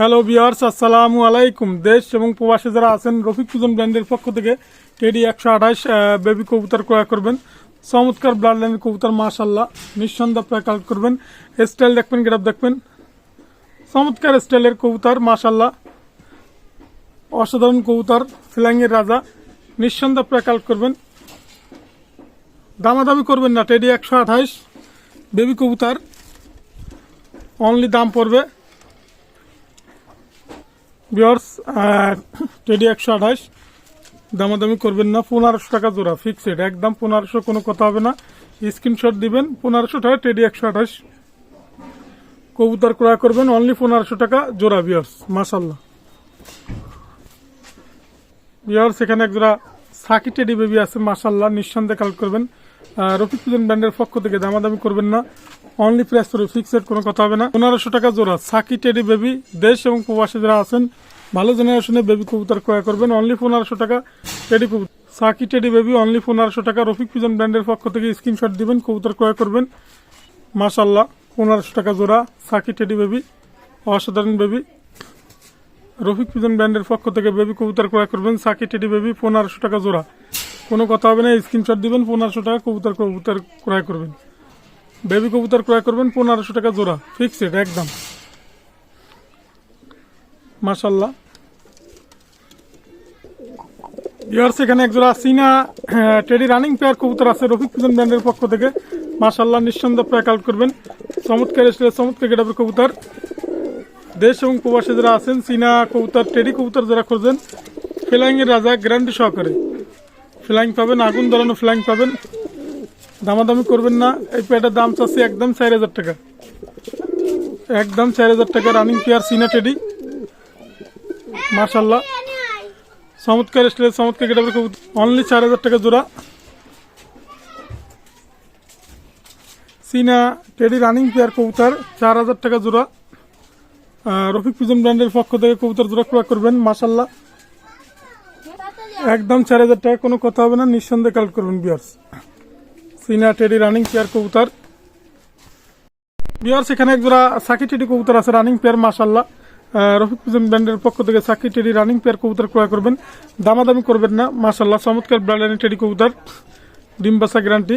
Hello বিয়ার্স আসসালামু আলাইকুম দেশ এবং প্রবাসী যারা আছেন রফিক ফুজন ব্র্যান্ডের পক্ষ থেকে টেডি একশো আঠাশ বেবি কবুতর ক্রয় করবেন। চমৎকার ব্লাড লাইনের কবুতর মাশাল্লাহ নিঃসন্দেহ কালেক্ট করবেন। স্টাইল দেখবেন গেটাপ দেখবেন। চমৎকার স্টাইলের কবুতর মাশাল্লাহ অসাধারণ কবুতর ফ্ল্যাংয়ের রাজা। নিঃসন্দেহ প্রায় কালেক্ট করবেন। দামাদামি করবেন না টেডি একশো আঠাশ বেবি কবুতর অনলি দাম পড়বে। বিয়ার্স টেডি একশো আঠাশ। দামাদামি করবেন না পনেরোশো টাকা জোড়া ফিক্সড একদম পনেরোশো কোনো কথা হবে না। স্ক্রিনশট দিবেন পনেরোশো টাকা টেডি একশো আঠাশ। কবুতর ক্রয় করবেন অনলি পনেরোশো টাকা জোড়া বিয়ার্স মাসাল্লাহ বিয়ার্স এখানে এক জোড়া সাকি টেডি বেবি আছে মাসাল্লাহ নিঃসন্দেহে কালেক্ট করবেন। আহ, রফিক পুজন ব্র্যান্ডের পক্ষ থেকে দামাদামি করবেন না। অনলি প্রাইস করে ফিক্সড কোনো কথা হবে না। পনেরোশো টাকা জোড়া। সাকি টেডি বেবি, দেশ এবং প্রবাসী যারা আছেন, ভালো জেনারেশনে বেবি কবুতর ক্রয় করবেন। অনলি পনেরোশো টাকা টেডি কবুতর। সাকি টেডি বেবি অনলি পনেরোশো টাকা। রফিক পুজন ব্র্যান্ডের পক্ষ থেকে স্ক্রিনশট দিবেন, কবুতর ক্রয় করবেন। মাসাল্লাহ পনেরোশো টাকা জোড়া। সাকি টেডি বেবি, অসাধারণ বেবি। রফিক পিজন ব্র্যান্ডের পক্ষ থেকে বেবি কবুতর ক্রয় করবেন। সাকি টেডি বেবি, পনেরোশো টাকা জোড়া। কোনো কথা হবে না স্ক্রিনশট দিবেন, পনেরোশো টাকা কবুতর কবুতর ক্রয় করবেন। বেবি কবুতর ক্রয় করবেন পনেরোশো টাকা জোড়া। ফিক্স ফিক্সড একদম। মাশাল্লাহ। ইয়ার্স এখানে এক জোড়া সিনা হ্যাঁ, টেডি রানিং পেয়ার কবুতর আছে রফিক পিজন ব্র্যান্ডের পক্ষ থেকে। মাশাল্লাহ নিঃসন্দেহ প্রায় কালেক্ট করবেন। চমৎকার এসলে চমৎকার গেটাপের কবুতর। দেশ এবং প্রবাসী যারা আছেন চীনা কবুতর টেডি কবুতর যারা খুঁজছেন ফ্লাইং এর রাজা গ্যারান্টি সহকারে। ফ্লাইং পাবেন আগুন ধরানো ফ্লাইং পাবেন। দামাদামি করবেন না। এই পেয়ারটার দাম চাচ্ছি একদম চার হাজার টাকা। একদম চার হাজার টাকা রানিং পেয়ার চীনা টেডি মার্শাল্লাহ চমৎকার স্টাইলের চমৎকার গেটাপের কবুতর। অনলি চার হাজার টাকা জোড়া। চীনা টেডি রানিং পেয়ার কবুতর, চার হাজার টাকা জোড়া। রফিক পিজন ব্র্যান্ডের পক্ষ থেকে কবুতর জোড়া ক্রয় করবেন মাসাল্লাহ একদম চার হাজার টাকা, কোনো কথা হবে না, নিঃসন্দেহে কালেক্ট করবেন বিয়ার্স সিনা টেডি রানিং পেয়ার কবুতর। বিয়ার্স সেখানে এক জোড়া সাকি টেডি কবুতর আছে রানিং পেয়ার মাসাল্লাহ রফিক ব্র্যান্ডের পক্ষ থেকে সাকি টেডি রানিং পেয়ার কবুতর ক্রয় করবেন। দামাদামি করবেন না মাসাল্লাহ চমৎকার ব্র্যান্ডের টেডি কবুতর ডিম বাসা গ্যারান্টি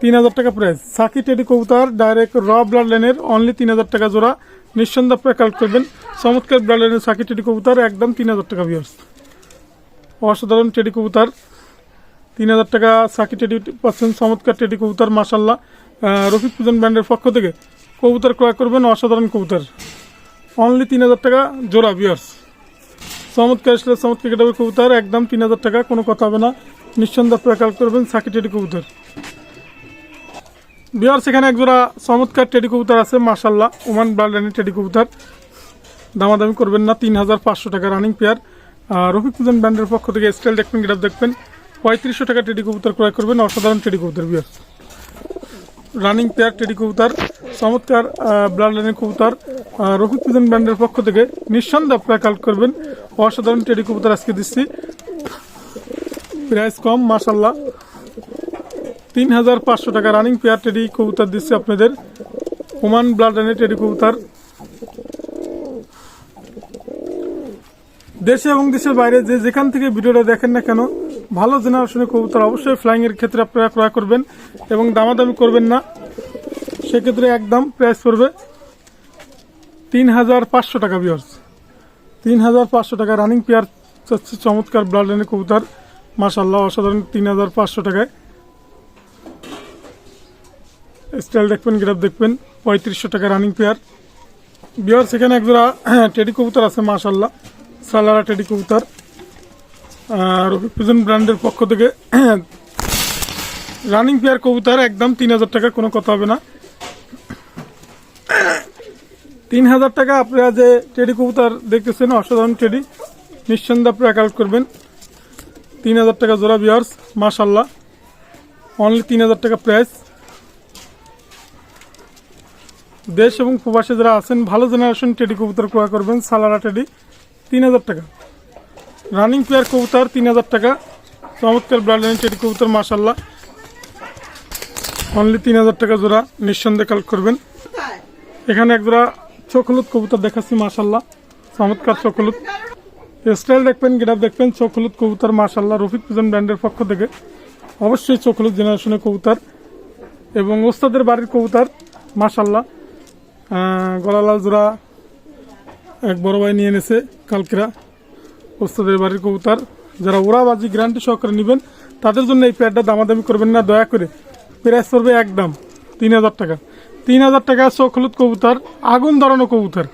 তিন হাজার টাকা প্রাইস সাকি টেডি কবুতর ডাইরেক্ট র ব্লাড লাইনের অনলি তিন হাজার টাকা জোড়া। নিঃসন্দেহ আপনারা কালেক্ট করবেন। চমৎকার ব্লাড লাইনের সাকি টেডি কবুতর, একদম তিন হাজার টাকা ভিউর্স অসাধারণ টেডি কবুতর। তিন হাজার টাকা সাকি টেডি পাচ্ছেন, চমৎকার টেডি কবুতর মাসাল্লাহ রফিক পূজন ব্র্যান্ডের পক্ষ থেকে কবুতর ক্রয় করবেন অসাধারণ কবুতর। অনলি তিন হাজার টাকা, জোড়া বিয়ার্স চমৎকার আসলে চমৎকার কেটাবে কবুতর, একদম তিন হাজার টাকা, কোনো কথা হবে না। নিঃসন্দেহ আপনারা কালেক্ট করবেন সাকি টেডি কবুতর। বিহার সেখানে একজোড়া চমৎকার টেডি কবুতর আছে মার্শাল্লাহ ওমান ব্লাডলাইনের টেডি কবুতর। দামাদামি করবেন না, তিন হাজার পাঁচশো টাকা রানিং পেয়ার রফিক পুজন ব্র্যান্ডের পক্ষ থেকে স্টাইল দেখবেন গেটাপ দেখবেন। পঁয়ত্রিশশো টাকা টেডি কবুতর ক্রয় করবেন, অসাধারণ টেডি কবুতর বিহার রানিং পেয়ার টেডি কবুতর, চমৎকার ব্লাড লাইনের কবুতর রফিক ব্র্যান্ডের পক্ষ থেকে নিঃসন্দেহে আপনারা কালেক্ট করবেন। অসাধারণ টেডি কবুতর আজকে দিচ্ছি। প্রাইস কম মার্শাল্লাহ তিন হাজার পাঁচশো টাকা রানিং পেয়ার টেডি কবুতর দিচ্ছে আপনাদের। ওমান ব্লাড রানের টেডি কবুতর। দেশে এবং দেশের বাইরে যে যেখান থেকে ভিডিওটা দেখেন না কেন, ভালো জেনারেশনের কবুতর অবশ্যই ফ্লাইং এর ক্ষেত্রে আপনারা ক্রয় করবেন এবং দামাদামি করবেন না। সেক্ষেত্রে একদম প্রাইস পড়বে তিন হাজার পাঁচশো টাকা বিয়ার্স তিন হাজার পাঁচশো টাকা রানিং পেয়ার চাচ্ছে চমৎকার ব্লাড লাইনের কবুতর। মাসাল্লাহ অসাধারণ তিন হাজার পাঁচশো টাকায়। স্টাইল দেখবেন গ্রাফ দেখবেন, পঁয়ত্রিশশো টাকা রানিং পেয়ার বিহার সেখানে একজোড়া টেডি কবুতর আছে মাশাল্লাহ সালারা টেডি কবুতর, আর পিজন ব্র্যান্ডের পক্ষ থেকে রানিং পেয়ার কবুতর, একদম তিন হাজার টাকা কোনো কথা হবে না। তিন হাজার টাকা আপনারা যে টেডি কবুতর দেখতেছেন, অসাধারণ টেডি, নিঃসন্দেহে আপনারা কালেক্ট করবেন। তিন হাজার টাকা জোড়া বিয়ার্স মাশাল্লাহ অনলি তিন হাজার টাকা প্রাইস দেশ এবং প্রবাসী যারা আছেন, ভালো জেনারেশন টেডি কবুতর ক্রয় করবেন সালারা টেডি তিন হাজার টাকা। রানিং পেয়ার কবুতর তিন হাজার টাকা। চমৎকার ব্রাডলাইন টেডি কবুতর মাসাল্লাহ অনলি তিন হাজার টাকা জোড়া নিঃসন্দেহে কালেক্ট করবেন। এখানে এক জোড়া চোখ হলুদ কবুতর দেখাচ্ছি মাশাল্লাহ চমৎকার চোখ হলুদ স্টাইল দেখবেন গেটাপ দেখবেন চোখ হলুদ কবুতর মাশাল্লাহ রফিক পিজন ব্র্যান্ডের পক্ষ থেকে অবশ্যই চোখ হলুদ জেনারেশনের কবুতর এবং ওস্তাদের বাড়ির কবুতর মাশাল্লাহ আহ, গলালাল জোড়া এক বড় ভাই নিয়ে এনেছে কালকেরা ওস্তাদের বাড়ির কবুতর। যারা ওরাবাজি গ্যারান্টি সহকারে নেবেন, তাদের জন্য এই প্যাডটা দামাদামি করবেন না, দয়া করে। প্রাইস পড়বে এক দাম তিন হাজার টাকা। তিন হাজার টাকা চোখ হলুদ কবুতর, আগুন ধরানো কবুতর।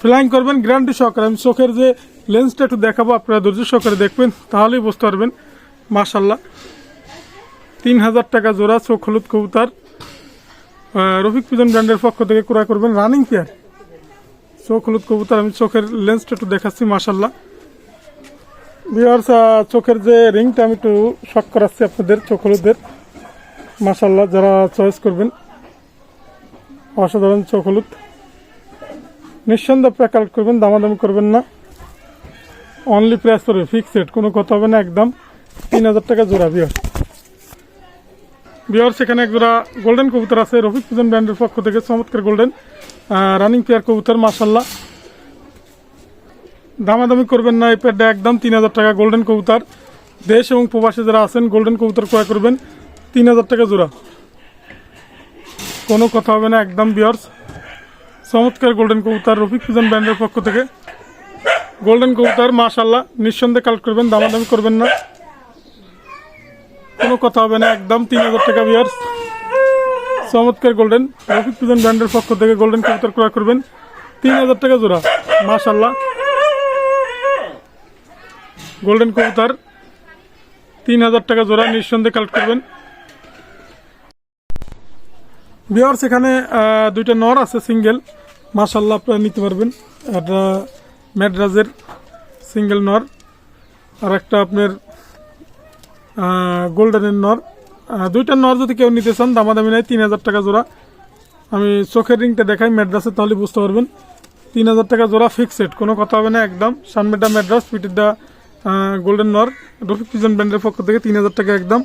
ফ্লাইং করবেন, গ্যারান্টি সহকারে। আমি চোখের যে লেন্সটা একটু দেখাবো, আপনারা ধৈর্য সহকারে দেখবেন, তাহলেই বুঝতে পারবেন। মাশাল্লাহ তিন হাজার টাকা জোড়া চোখ হলুদ কবুতর রফিক পিজন ব্র্যান্ডের পক্ষ থেকে ক্রয় করবেন রানিং পেয়ার চোখ হলুদ কবুতর, আমি চোখের লেন্সটা একটু দেখাচ্ছি ভিওর্স চোখের যে রিংটা আমি একটু শখ করাচ্ছি আপনাদের, চোখ হলুদের। মাশাল্লাহ যারা চয়েস করবেন, অসাধারণ চোখ হলুদ। নিঃসন্দেহে আপনারা কালেক্ট করবেন, দামাদামি করবেন না। অনলি প্রাইস পড়বে ফিক্সড কোনো কথা হবে না, একদম। তিন হাজার টাকা জোড়া বিয়ার বিয়ার সেখানে এক জোড়া গোল্ডেন কবুতর আছে, রফিক পুজন ব্র্যান্ডের পক্ষ থেকে, চমৎকার গোল্ডেন রানিং পেয়ার কবুতর মাশাল্লাহ দামাদামি করবেন না, এই প্যাডটা একদম তিন হাজার টাকা গোল্ডেন কবুতর। দেশ এবং প্রবাসী যারা আছেন গোল্ডেন কবুতর ক্রয় করবেন। তিন হাজার টাকা জোড়া। কোনো কথা হবে না, একদম বিয়ার্স চমৎকার গোল্ডেন কবুতর, রফিক পিজন ব্র্যান্ডের পক্ষ থেকে। গোল্ডেন কবুতর মাশাল্লাহ নিঃসন্দেহে কালেক্ট করবেন, দামাদামি করবেন না। কোনো কথা হবে না, একদম তিন হাজার টাকা বিয়ার্স চমৎকার গোল্ডেন রফিক পিজন ব্র্যান্ডের পক্ষ থেকে গোল্ডেন কবুতর ক্রয় করবেন। তিন হাজার টাকা জোড়া। মাশাল্লাহ গোল্ডেন কবুতর। তিন হাজার টাকা জোড়া নিঃসন্দেহে কালেক্ট করবেন। বিয়ার্স এখানে আহ, দুইটা নর আছে সিঙ্গেল মাশাল্লাহ আপনারা নিতে পারবেন। একটা ম্যাড্রাজের সিঙ্গেল নর। আর একটা আপনার গোল্ডেনের নর। দুইটা নর যদি কেউ নিতে চান, দামাদামি নেয় তিন হাজার টাকা জোড়া। আমি চোখের রিংটা দেখাই ম্যাড্রাসে তাহলে বুঝতে পারবেন। তিন হাজার টাকা জোড়া ফিক্সড কোনো কথা হবে না, একদম সানমেডা ম্যাড্রাস পিটিরটা গোল্ডেন নর। রফিক পিজন ব্র্যান্ডের পক্ষ থেকে তিন হাজার টাকা একদম।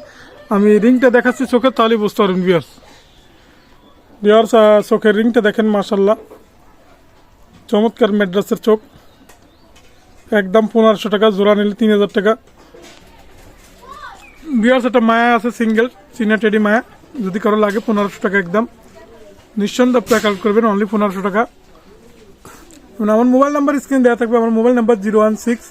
আমি রিংটা দেখাচ্ছি চোখের তাহলেই বুঝতে পারবেন বিয়ার্স বিয়ার্স চোখের রিংটা দেখেন মাশাল্লাহ চমৎকার ম্যাড্রাসের চোখ। একদম পনেরোশো টাকা, জোড়া নিলে তিন হাজার টাকা। বিয়ার্স একটা মায়া আছে সিঙ্গেল চিনা টেডি মায়া। যদি কারও লাগে পনেরোশো টাকা একদম। নিঃসন্দেহে কালেক্ট করবেন অনলি পনেরোশো টাকা। আমার মোবাইল নাম্বার স্ক্রিন দেওয়া থাকবে, আমার mobile number zero one six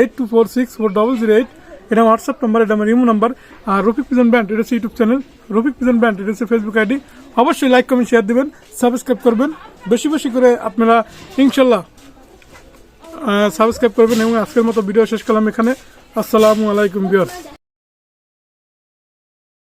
eight two four six four double zero eight এটা হোয়াটসঅ্যাপ নাম্বার এটা আমার ইমো নাম্বার আর রফিক পিজন ব্যান্ড এটা YouTube channel Rafiq pigeon band এটা ফেসবুক আইডি অবশ্যই লাইক কমেন্ট শেয়ার দিবেন সাবস্ক্রাইব করবেন। বেশি বেশি করে আপনারা, ইনশাল্লাহ সাবস্ক্রাইব করবেন। এবং আজকের মতো ভিডিও শেষ করলাম এখানে। আসসালামু আলাইকুম বিয়ার